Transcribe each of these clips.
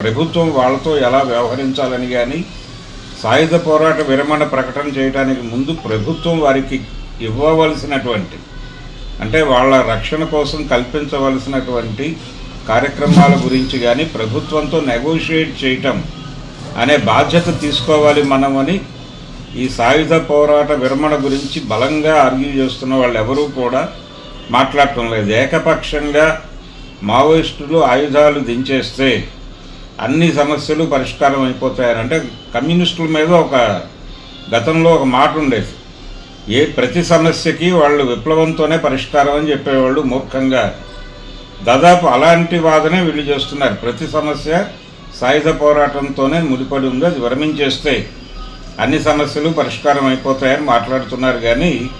ప్రభుత్వం వాళ్ళతో ఎలా వ్యవహరించాలని కానీ సాయుధ పోరాట విరమణ ప్రకటన చేయడానికి ముందు ప్రభుత్వం వారికి ఇవ్వవలసినటువంటి అంటే వాళ్ళ రక్షణ కోసం కల్పించవలసినటువంటి కార్యక్రమాల గురించి కానీ ప్రభుత్వంతో నెగోషియేట్ చేయటం అనే బాధ్యత తీసుకోవాలి మనమని ఈ సాయుధ పోరాట విరమణ గురించి బలంగా ఆర్గ్యూ చేస్తున్న వాళ్ళు ఎవరూ కూడా మాట్లాడటం లేదు. ఏకపక్షంగా మావోయిస్టులు ఆయుధాలు దించేస్తే అన్ని సమస్యలు పరిష్కారం అయిపోతాయని అంటే కమ్యూనిస్టుల మీద ఒక గతంలో ఒక మాట ఉండేది. ఏ ప్రతి సమస్యకి వాళ్ళు విప్లవంతోనే పరిష్కారం అని చెప్పేవాళ్ళు మూర్ఖంగా. దాదాపు అలాంటి వాదనే వీళ్ళు చేస్తున్నారు. ప్రతి సమస్య సాయుధ పోరాటంతోనే ముడిపడి ఉంది. అది విరమించేస్తే అన్ని సమస్యలు పరిష్కారం అయిపోతాయని మాట్లాడుతున్నారు. కానీ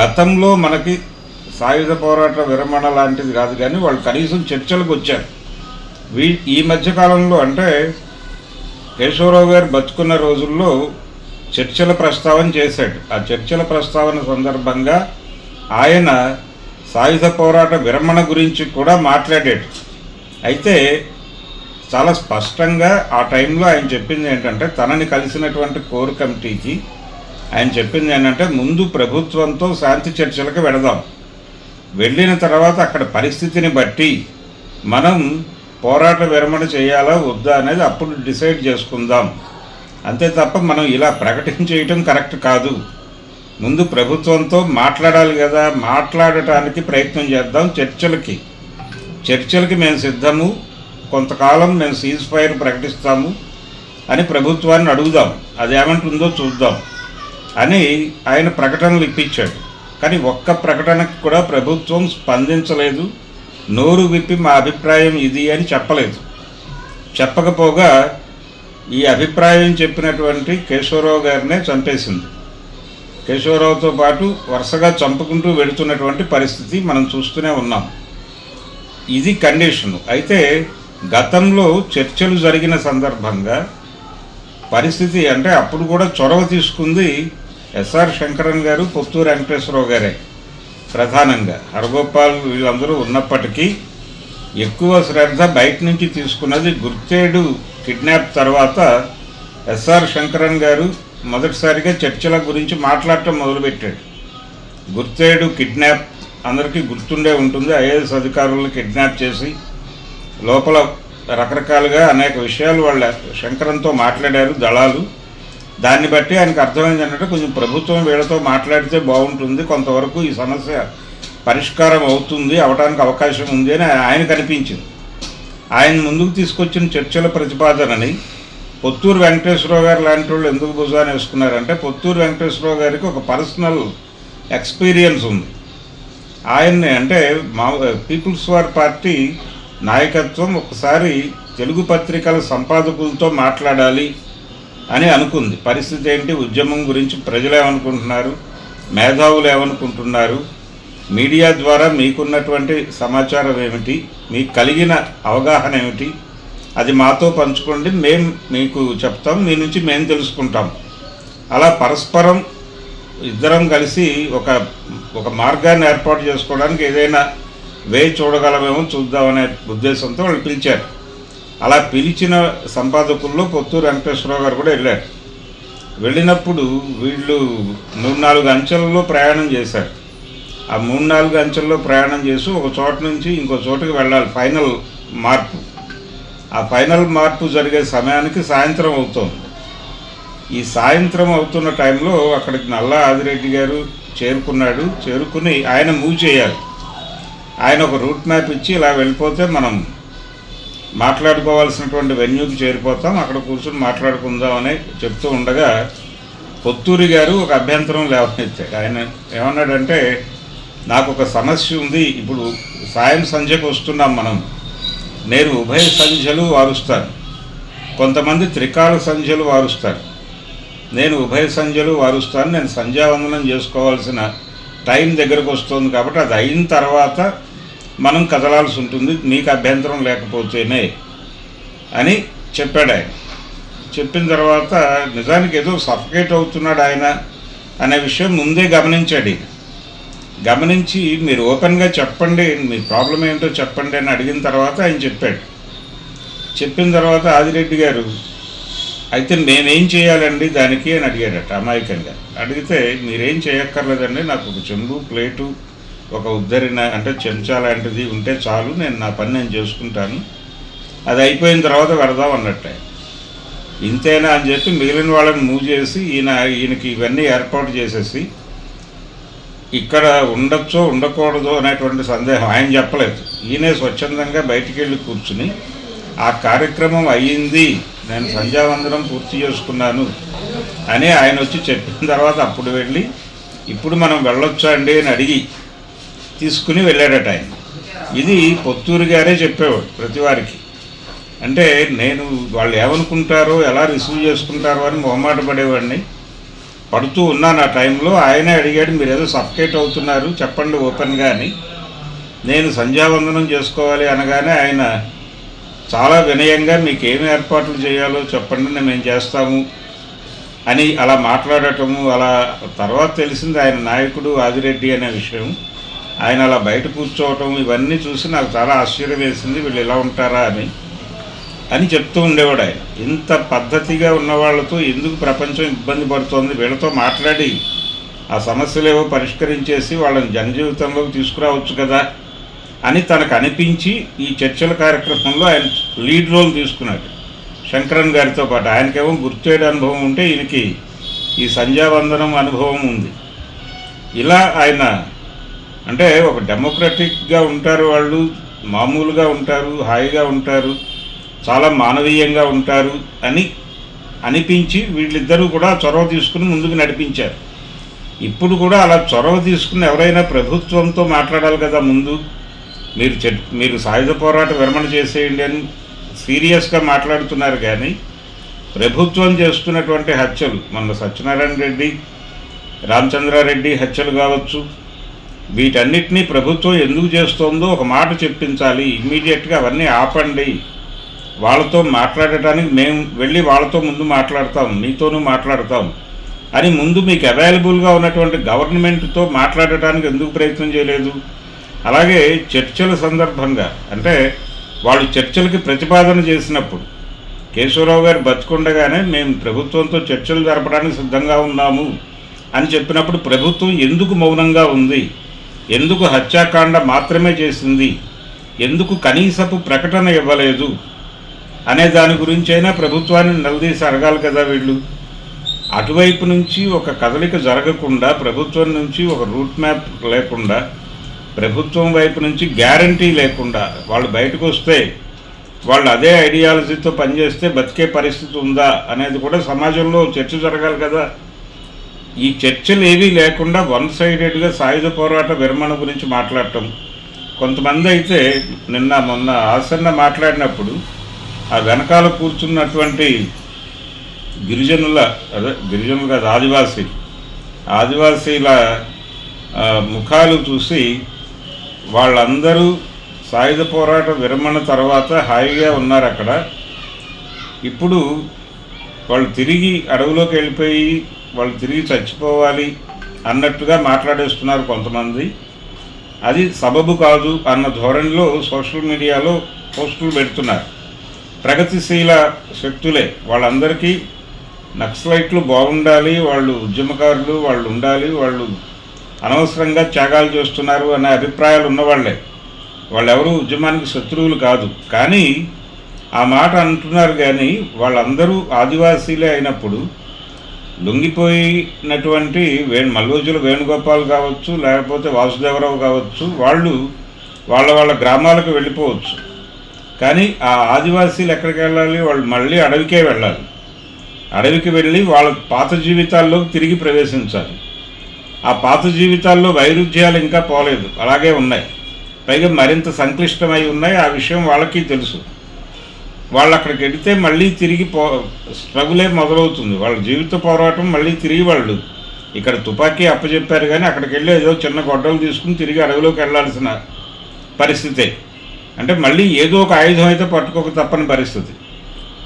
గతంలో మనకి సాయుధ పోరాట విరమణ లాంటిది కాదు. కానీ వాళ్ళు కనీసం చర్చలకు వచ్చారు. వీ ఈ మధ్యకాలంలో అంటే కేశవరావు గారు బతుకున్న రోజుల్లో చర్చల ప్రస్తావన చేశాడు. ఆ చర్చల ప్రస్తావన సందర్భంగా ఆయన సాయుధ పోరాట విరమణ గురించి కూడా మాట్లాడాడు. అయితే చాలా స్పష్టంగా ఆ టైంలో ఆయన చెప్పింది ఏంటంటే తనని కలిసినటువంటి కోర్ కమిటీకి ఆయన చెప్పింది ఏంటంటే ముందు ప్రభుత్వంతో శాంతి చర్చలకు వెడదాం వెళ్ళిన తర్వాత అక్కడ పరిస్థితిని బట్టి మనం పోరాట విరమణ చేయాలా వద్దా అనేది అప్పుడు డిసైడ్ చేసుకుందాం. అంతే తప్ప మనం ఇలా ప్రకటించేయటం కరెక్ట్ కాదు. ముందు ప్రభుత్వంతో మాట్లాడాలి కదా మాట్లాడటానికి ప్రయత్నం చేద్దాం చర్చలకి. చర్చలకి మేము సిద్ధము కొంతకాలం మేము సీజ్ ఫైర్ ప్రకటిస్తాము అని ప్రభుత్వాన్ని అడుగుదాం. అది ఏమంటుందో చూద్దాం అని ఆయన ప్రకటనలు ఇప్పించాడు. కానీ ఒక్క ప్రకటనకు కూడా ప్రభుత్వం స్పందించలేదు. నోరు విప్పి మా అభిప్రాయం ఇది అని చెప్పలేదు. చెప్పకపోగా ఈ అభిప్రాయం చెప్పినటువంటి కేశవరావు గారినే చంపేసింది. కేశవరావుతో పాటు వరుసగా చంపుకుంటూ వెళుతున్నటువంటి పరిస్థితి మనం చూస్తూనే ఉన్నాం. ఇది కండిషను. అయితే గతంలో చర్చలు జరిగిన సందర్భంగా పరిస్థితి అంటే అప్పుడు కూడా చొరవ తీసుకుంది ఎస్ఆర్ శంకరన్ గారు పొత్తూరు వెంకటేశ్వరరావు గారే. ప్రధానంగా. హరగోపాల్ వీళ్ళందరూ ఉన్నప్పటికీ ఎక్కువ శ్రద్ధ బయట నుంచి తీసుకున్నది గుర్తేడు కిడ్నాప్ తర్వాత ఎస్ఆర్ శంకరన్ గారు మొదటిసారిగా చర్చల గురించి మాట్లాడటం మొదలుపెట్టాడు. గుర్తేడు కిడ్నాప్ అందరికీ గుర్తుండే ఉంటుంది. ఐఏఎస్ అధికారులను కిడ్నాప్ చేసి లోపల రకరకాలుగా అనేక విషయాలు వాళ్ళ శంకరంతో మాట్లాడారు దళాలు. దాన్ని బట్టి ఆయనకు అర్థమైంది ఏంటంటే కొంచెం ప్రభుత్వం వీళ్ళతో మాట్లాడితే బాగుంటుంది కొంతవరకు ఈ సమస్య పరిష్కారం అవుతుంది అవడానికి అవకాశం ఉంది అని ఆయనకు అనిపించింది. ఆయన ముందుకు తీసుకొచ్చిన చర్చల ప్రతిపాదనని పొత్తూరు వెంకటేశ్వరరావు గారు లాంటి వాళ్ళు ఎందుకు భుజాన్ని వేసుకున్నారంటే పొత్తూరు వెంకటేశ్వరరావు గారికి ఒక పర్సనల్ ఎక్స్పీరియన్స్ ఉంది. ఆయన్ని అంటే మా పీపుల్స్ వార్ పార్టీ నాయకత్వం ఒకసారి తెలుగు పత్రికల సంపాదకులతో మాట్లాడాలి అని అనుకుంది. పరిస్థితి ఏంటి? ఉద్యమం గురించి ప్రజలు ఏమనుకుంటున్నారు? మేధావులు ఏమనుకుంటున్నారు? మీడియా ద్వారా మీకున్నటువంటి సమాచారం ఏమిటి? మీకు కలిగిన అవగాహన ఏమిటి? అది మాతో పంచుకోండి. మేము మీకు చెప్తాం. మీ నుంచి మేము తెలుసుకుంటాం. అలా పరస్పరం ఇద్దరం కలిసి ఒక ఒక మార్గాన్ని ఏర్పాటు చేసుకోవడానికి ఏదైనా వే చూడగలమేమో చూద్దామనే ఉద్దేశంతో వాళ్ళు పిలిచారు. అలా పిలిచిన సంపాదకుల్లో కొత్తూరు వెంకటేశ్వరరావు గారు కూడా వెళ్ళారు. వెళ్ళినప్పుడు వీళ్ళు మూడు నాలుగు అంచెలలో ప్రయాణం చేశారు. ఆ మూడు నాలుగు అంచెల్లో ప్రయాణం చేసి ఒక చోట నుంచి ఇంకో చోటుకి వెళ్ళాలి ఫైనల్ మార్పు. ఆ ఫైనల్ మార్పు జరిగే సమయానికి సాయంత్రం అవుతోంది. ఈ సాయంత్రం అవుతున్న టైంలో అక్కడికి నల్లా ఆదిరెడ్డి గారు చేరుకున్నాడు. చేరుకుని ఆయన మూవ్ చేయాలి. ఆయన ఒక రూట్ మ్యాప్ ఇచ్చి ఇలా వెళ్ళిపోతే మనం మాట్లాడుకోవాల్సినటువంటి వెన్యూకి చేరిపోతాం. అక్కడ కూర్చొని మాట్లాడుకుందాం అని చెప్తూ ఉండగా పొత్తూరి గారు ఒక అభ్యంతరం లేవనెత్తాడు ఆయన ఏమన్నాడంటే నాకు ఒక సమస్య ఉంది. ఇప్పుడు సాయం సంధ్యకు వస్తున్నాం మనం. నేను ఉభయ సంధ్యలు వారుస్తాను. కొంతమంది త్రికాల సంధ్యలు వారుస్తారు. నేను ఉభయ సంధ్యలు వారుస్తాను. నేను సంధ్యావందనం చేసుకోవాల్సిన టైం దగ్గరకు వస్తుంది కాబట్టి అది అయిన తర్వాత మనం కదలాల్సి ఉంటుంది మీకు అభ్యంతరం లేకపోతేనే అని చెప్పాడు ఆయన. చెప్పిన తర్వాత నిజానికి ఏదో సఫకేట్ అవుతున్నాడు ఆయన అనే విషయం ముందే గమనించాడు గమనించి మీరు ఓపెన్గా చెప్పండి మీ ప్రాబ్లం ఏంటో చెప్పండి అని అడిగిన తర్వాత ఆయన చెప్పాడు. చెప్పిన తర్వాత ఆదిరెడ్డి గారు అయితే నేనేం చేయాలండి దానికి? అని అడిగాడట అమాయకంగా. అడిగితే మీరేం చేయక్కర్లేదండి నాకు ఒక చెంబు ప్లేటు ఒక ఉద్దరిన అంటే చెంచా లాంటిది ఉంటే చాలు నేను నా పని నేను చేసుకుంటాను. అది అయిపోయిన తర్వాత వెడదాం అన్నట్టే. ఇంతేనా అని చెప్పి మిగిలిన వాళ్ళని మూవ్ చేసి ఈయన ఈయనకి ఇవన్నీ ఏర్పాటు చేసేసి ఇక్కడ ఉండొచ్చో ఉండకూడదో అనేటువంటి సందేహం ఆయన చెప్పలేదు. ఈయనే స్వచ్ఛందంగా బయటికి వెళ్ళి కూర్చుని ఆ కార్యక్రమం అయ్యింది నేను సంధ్యావందనం పూర్తి చేసుకున్నాను అని ఆయన వచ్చి చెప్పిన తర్వాత అప్పుడు వెళ్ళి ఇప్పుడు మనం వెళ్ళొచ్చా అండి అని అడిగి తీసుకుని వెళ్ళాడట ఆయన. ఇది పొత్తూరు గారే చెప్పేవాడు ప్రతి వారికి. అంటే నేను వాళ్ళు ఏమనుకుంటారో ఎలా రిసీవ్ చేసుకుంటారో అని మొహమాట పడేవాడిని. పడుతూ ఉన్నాను ఆ టైంలో. ఆయనే అడిగాడు మీరు ఏదో సఫకేట్ అవుతున్నారు చెప్పండి ఓపెన్గా అని. నేను సంధ్యావందనం చేసుకోవాలి అనగానే ఆయన చాలా వినయంగా మీకు ఏమి ఏర్పాట్లు చేయాలో చెప్పండి మేము చేస్తాము అని అలా మాట్లాడటము అలా తర్వాత తెలిసింది ఆయన నాయకుడు ఆదిరెడ్డి అనే విషయం. ఆయన అలా బయట కూర్చోవటం ఇవన్నీ చూసి నాకు చాలా ఆశ్చర్యం వేసింది వీళ్ళు ఇలా ఉంటారా అని అని చెప్తూ ఉండేవాడు ఆయన. ఇంత పద్ధతిగా ఉన్న వాళ్ళతో ఎందుకు ప్రపంచం ఇబ్బంది పడుతోంది? వీళ్ళతో మాట్లాడి ఆ సమస్యలేవో పరిష్కరించేసి వాళ్ళని జనజీవితంలోకి తీసుకురావచ్చు కదా అని తనకు అనిపించి ఈ చర్చల కార్యక్రమంలో ఆయన లీడ్ రోల్ తీసుకున్నాడు శంకరన్ గారితో పాటు. ఆయనకేమో గుర్తేడు అనుభవం ఉంటే ఈయనకి ఈ సంధ్యావందనం అనుభవం ఉంది. ఇలా ఆయన అంటే ఒక డెమోక్రటిక్గా ఉంటారు వాళ్ళు మామూలుగా ఉంటారు హాయిగా ఉంటారు చాలా మానవీయంగా ఉంటారు అని అనిపించి వీళ్ళిద్దరూ కూడా చొరవ తీసుకుని ముందుకు నడిపించారు. ఇప్పుడు కూడా అలా చొరవ తీసుకుని ఎవరైనా ప్రభుత్వంతో మాట్లాడాలి కదా ముందు. మీరు మీరు సాయుధ పోరాట విరమణ చేసేయండి అని సీరియస్గా మాట్లాడుతున్నారు కానీ ప్రభుత్వం చేస్తున్నటువంటి హత్యలు మన సత్యనారాయణ రెడ్డి రామచంద్రారెడ్డి హత్యలు కావచ్చు వీటన్నిటినీ ప్రభుత్వం ఎందుకు చేస్తోందో ఒక మాట చెప్పించాలి. ఇమ్మీడియట్గా అవన్నీ ఆపండి. వాళ్ళతో మాట్లాడటానికి మేము వెళ్ళి వాళ్ళతో ముందు మాట్లాడతాం. మీతోనూ మాట్లాడతాం. అని ముందు మీకు అవైలబుల్గా ఉన్నటువంటి గవర్నమెంట్తో మాట్లాడటానికి ఎందుకు ప్రయత్నం చేయలేదు? అలాగే చర్చల సందర్భంగా అంటే వాళ్ళు చర్చలకి ప్రతిపాదన చేసినప్పుడు కేశవరావు గారు బతుకుండగానే మేము ప్రభుత్వంతో చర్చలు జరపడానికి సిద్ధంగా ఉన్నాము అని చెప్పినప్పుడు ప్రభుత్వం ఎందుకు మౌనంగా ఉంది? ఎందుకు హత్యాకాండ మాత్రమే చేసింది? ఎందుకు కనీసపు ప్రకటన ఇవ్వలేదు? అనే దాని గురించైనా ప్రభుత్వాన్ని నిలదీసి అడగాలి కదా వీళ్ళు. అటువైపు నుంచి ఒక కదలిక జరగకుండా ప్రభుత్వం నుంచి ఒక రూట్ మ్యాప్ లేకుండా ప్రభుత్వం వైపు నుంచి గ్యారంటీ లేకుండా వాళ్ళు బయటకు వస్తే వాళ్ళు అదే ఐడియాలజీతో పనిచేస్తే బతికే పరిస్థితి ఉందా అనేది కూడా సమాజంలో చర్చ జరగాలి కదా. ఈ చర్చలు ఏవీ లేకుండా వన్ సైడెడ్గా సాయుధ పోరాట విరమణ గురించి మాట్లాడటం. కొంతమంది అయితే నిన్న మొన్న ఆసన్న మాట్లాడినప్పుడు ఆ వెనకాల కూర్చున్నటువంటి గిరిజనుల అదే గిరిజనులు కాదు ఆదివాసీ ఆదివాసీల ముఖాలు చూసి వాళ్ళందరూ సాయుధ పోరాట విరమణ తర్వాత హాయిగా ఉన్నారు అక్కడ ఇప్పుడు వాళ్ళు తిరిగి అడవిలోకి వెళ్ళిపోయి వాళ్ళు తిరిగి చచ్చిపోవాలి అన్నట్టుగా మాట్లాడేస్తున్నారు కొంతమంది. అది సబబు కాదు అన్న ధోరణిలో సోషల్ మీడియాలో పోస్టులు పెడుతున్నారు. ప్రగతిశీల శక్తులే. వాళ్ళందరికీ నక్సలైట్లు బాగుండాలి వాళ్ళు ఉద్యమకారులు వాళ్ళు ఉండాలి వాళ్ళు అనవసరంగా త్యాగాలు చేస్తున్నారు అనే అభిప్రాయాలు ఉన్నవాళ్ళే. వాళ్ళెవరూ ఉద్యమానికి శత్రువులు కాదు. కానీ ఆ మాట అంటున్నారు కానీ వాళ్ళందరూ ఆదివాసీలే అయినప్పుడు లొంగిపోయినటువంటి వేణు మల్లోజుల వేణుగోపాల్ కావచ్చు లేకపోతే వాసుదేవరావు కావచ్చు వాళ్ళు వాళ్ళ వాళ్ళ గ్రామాలకు వెళ్ళిపోవచ్చు. కానీ ఆ ఆదివాసీలు ఎక్కడికి వెళ్ళాలి? వాళ్ళు మళ్ళీ అడవికే వెళ్ళాలి. అడవికి వెళ్ళి వాళ్ళ పాత జీవితాల్లోకి తిరిగి ప్రవేశించాలి. ఆ పాత జీవితాల్లో వైరుధ్యాలు ఇంకా పోలేదు. అలాగే ఉన్నాయి. పైగా మరింత సంక్లిష్టమై ఉన్నాయి. ఆ విషయం వాళ్ళకి తెలుసు. వాళ్ళు అక్కడికి వెళితే మళ్ళీ తిరిగి పో స్ట్రగులే మొదలవుతుంది. వాళ్ళ జీవిత పోరాటం మళ్ళీ తిరిగి వాళ్ళు. ఇక్కడ తుపాకీ అప్పచెప్పారు కానీ అక్కడికి వెళ్ళి ఏదో చిన్న గొడ్డలు తీసుకుని తిరిగి అడవిలోకి వెళ్ళాల్సిన పరిస్థితే. అంటే మళ్ళీ ఏదో ఒక ఆయుధం అయితే పట్టుకోక తప్పని పరిస్థితి.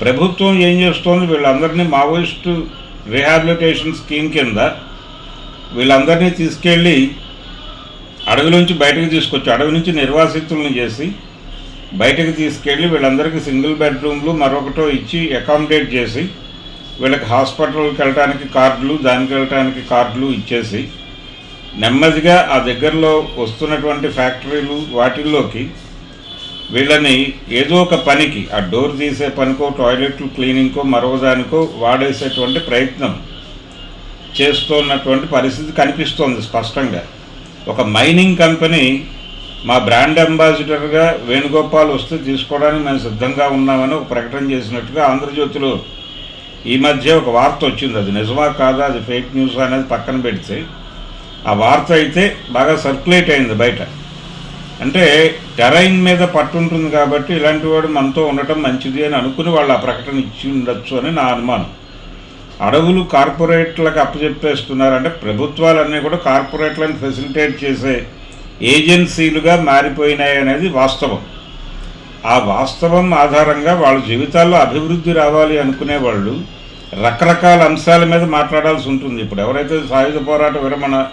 ప్రభుత్వం ఏం చేస్తోంది? వీళ్ళందరినీ మావోయిస్టు రిహాబిలిటేషన్ స్కీమ్ కింద వీళ్ళందరినీ తీసుకెళ్ళి అడవి నుంచి బయటకు తీసుకొచ్చి అడవి నుంచి నిర్వాసితులను చేసి బయటకు తీసుకెళ్ళి వీళ్ళందరికీ సింగిల్ బెడ్రూమ్లు మరొకటో ఇచ్చి అకామిడేట్ చేసి వీళ్ళకి హాస్పిటల్కి వెళ్ళడానికి కార్డులు దానికి వెళ్ళడానికి కార్డులు ఇచ్చేసి నెమ్మదిగా ఆ దగ్గరలో వస్తున్నటువంటి ఫ్యాక్టరీలు వాటిల్లోకి వీళ్ళని ఏదో ఒక పనికి ఆ డోర్ తీసే పనికో టాయిలెట్లు క్లీనింగ్కో మరొకదానికో వాడేసేటువంటి ప్రయత్నం చేస్తున్నటువంటి పరిస్థితి కనిపిస్తోంది స్పష్టంగా. ఒక మైనింగ్ కంపెనీ మా బ్రాండ్ అంబాసిడర్గా వేణుగోపాల్ వస్తే తీసుకోవడానికి మేము సిద్ధంగా ఉన్నామని ఒక ప్రకటన చేసినట్టుగా ఆంధ్రజ్యోతిలో ఈ మధ్య ఒక వార్త వచ్చింది. అది నిజమా కాదా? అది ఫేక్ న్యూస్ అనేది పక్కన పెడితే ఆ వార్త అయితే బాగా సర్క్యులేట్ అయింది బయట. అంటే టెరైన్ మీద పట్టుంటుంది కాబట్టి ఇలాంటి వాడు మనతో ఉండటం మంచిది అని అనుకుని వాళ్ళు ఆ ప్రకటన ఇచ్చి ఉండొచ్చు అని నా అనుమానం. అడవులు కార్పొరేట్లకు అప్పచెప్పేస్తున్నారంటే ప్రభుత్వాలన్నీ కూడా కార్పొరేట్లను ఫెసిలిటేట్ చేసే ఏజెన్సీలుగా మారిపోయినాయి అనేది వాస్తవం. ఆ వాస్తవం ఆధారంగా వాళ్ళ జీవితాల్లో అభివృద్ధి రావాలి అనుకునే వాళ్ళు రకరకాల అంశాల మీద మాట్లాడాల్సి ఉంటుంది. ఇప్పుడు ఎవరైతే సాయుధ పోరాట విరమణ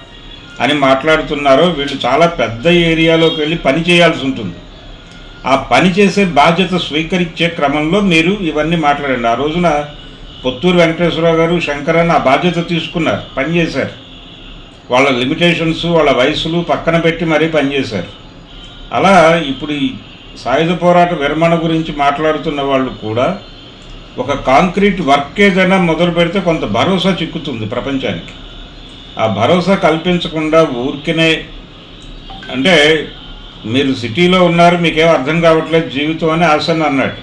అని మాట్లాడుతున్నారో వీళ్ళు చాలా పెద్ద ఏరియాలోకి వెళ్ళి పని చేయాల్సి ఉంటుంది. ఆ పని చేసే బాధ్యత స్వీకరించే క్రమంలో మీరు ఇవన్నీ మాట్లాడండి. ఆ రోజున పొత్తూరు వెంకటేశ్వరరావు గారు శంకరన్ ఆ బాధ్యత తీసుకున్నారు. పనిచేశారు వాళ్ళ లిమిటేషన్స్ వాళ్ళ వయసులు పక్కన పెట్టి మరీ పనిచేశారు. అలా ఇప్పుడు ఈ సాయుధ పోరాట విరమణ గురించి మాట్లాడుతున్న వాళ్ళు కూడా ఒక కాంక్రీట్ వర్క్ ఏదైనా మొదలు పెడితే కొంత భరోసా చిక్కుతుంది ప్రపంచానికి. ఆ భరోసా కల్పించకుండా ఊరికినే అంటే మీరు సిటీలో ఉన్నారు మీకేం అర్థం కావట్లేదు జీవితం అని ఆసన్ అన్నాడు.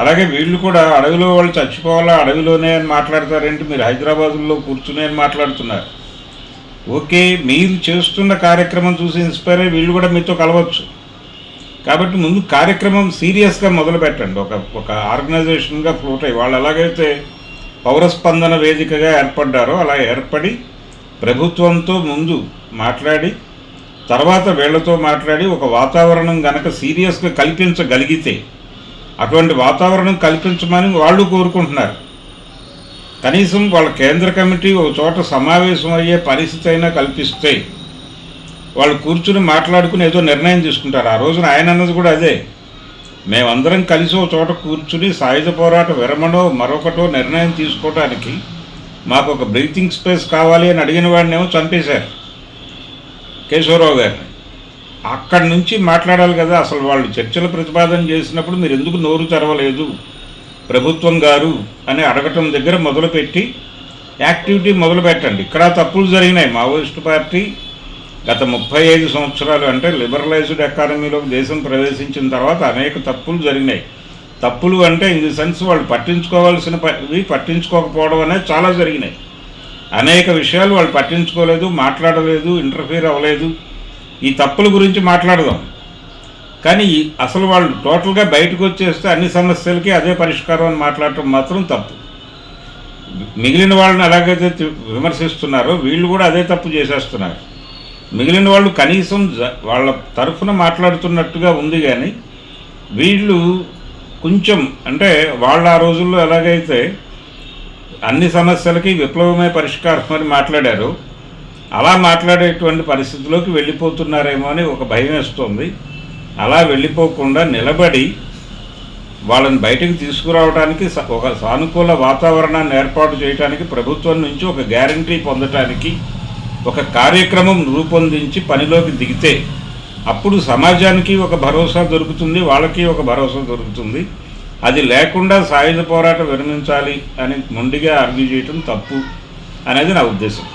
అలాగే వీళ్ళు కూడా అడవిలో వాళ్ళు చచ్చిపోవాలా అడవిలోనే అని మాట్లాడతారేంటి మీరు హైదరాబాదులో కూర్చునే అని మాట్లాడుతున్నారు. ఓకే మీరు చేస్తున్న కార్యక్రమం చూసి ఇన్స్పైర్ అయ్యి వీళ్ళు కూడా మీతో కలవచ్చు. కాబట్టి ముందు కార్యక్రమం సీరియస్గా మొదలు పెట్టండి ఒక ఒక ఆర్గనైజేషన్గా ఫ్లోట్ అయ్యి వాళ్ళు ఎలాగైతే పౌరస్పందన వేదికగా ఏర్పడ్డారో అలా ఏర్పడి ప్రభుత్వంతో ముందు మాట్లాడి తర్వాత వీళ్ళతో మాట్లాడి ఒక వాతావరణం గనక సీరియస్గా కల్పించగలిగితే అటువంటి వాతావరణం కల్పించమని వాళ్ళు కోరుకుంటున్నారు. కనీసం వాళ్ళ కేంద్ర కమిటీ ఒక చోట సమావేశం అయ్యే పరిస్థితి అయినా కల్పిస్తే వాళ్ళు కూర్చుని మాట్లాడుకుని ఏదో నిర్ణయం తీసుకుంటారు. ఆ రోజున ఆయన అన్నది కూడా అదే. మేమందరం కలిసి ఒక చోట కూర్చుని సాయుధ పోరాట విరమణో మరొకటో నిర్ణయం తీసుకోవడానికి మాకు ఒక బ్రీతింగ్ స్పేస్ కావాలి అని అడిగిన వాడినేమో చంపేశారు. కేశవరావు గారిని. అక్కడి నుంచి మాట్లాడాలి కదా అసలు వాళ్ళు చర్చల ప్రతిపాదన చేసినప్పుడు మీరు ఎందుకు నోరు తెరవలేదు? ప్రభుత్వం గారు అని అడగటం దగ్గర మొదలుపెట్టి యాక్టివిటీ మొదలు పెట్టండి ఇక్కడ తప్పులు జరిగినాయి. మావోయిస్టు పార్టీ గత ముప్పై ఐదు సంవత్సరాలు అంటే లిబరలైజ్డ్ ఎకానమీలోకి దేశం ప్రవేశించిన తర్వాత అనేక తప్పులు జరిగినాయి. తప్పులు అంటే ఇన్ ది సెన్స్ వాళ్ళు పట్టించుకోవాల్సిన పవి పట్టించుకోకపోవడం అనేది చాలా జరిగినాయి. అనేక విషయాలు వాళ్ళు పట్టించుకోలేదు మాట్లాడలేదు ఇంటర్ఫీర్ అవ్వలేదు. ఈ తప్పుల గురించి మాట్లాడదాం. కానీ అసలు వాళ్ళు టోటల్గా బయటకు వచ్చేస్తే అన్ని సమస్యలకి అదే పరిష్కారం అని మాట్లాడటం మాత్రం తప్పు. మిగిలిన వాళ్ళని ఎలాగైతే విమర్శిస్తున్నారో వీళ్ళు కూడా అదే తప్పు చేసేస్తున్నారు. మిగిలిన వాళ్ళు కనీసం జ- వాళ్ళ తరఫున మాట్లాడుతున్నట్టుగా ఉంది కానీ వీళ్ళు కొంచెం అంటే వాళ్ళ ఆ రోజుల్లో ఎలాగైతే అన్ని సమస్యలకి విప్లవమే పరిష్కారం అని మాట్లాడారు అలా మాట్లాడేటువంటి పరిస్థితిలోకి వెళ్ళిపోతున్నారేమో అని ఒక భయం వేస్తుంది. అలా వెళ్ళిపోకుండా నిలబడి వాళ్ళని బయటకు తీసుకురావడానికి ఒక సానుకూల వాతావరణాన్ని ఏర్పాటు చేయడానికి ప్రభుత్వం నుంచి ఒక గ్యారంటీ పొందటానికి ఒక కార్యక్రమం రూపొందించి పనిలోకి దిగితే అప్పుడు సమాజానికి ఒక భరోసా దొరుకుతుంది వాళ్ళకి ఒక భరోసా దొరుకుతుంది. అది లేకుండా సాయుధ పోరాటం విరమించాలి అని మొండిగా ఆర్గ్యూ చేయటం తప్పు అనేది నా ఉద్దేశం.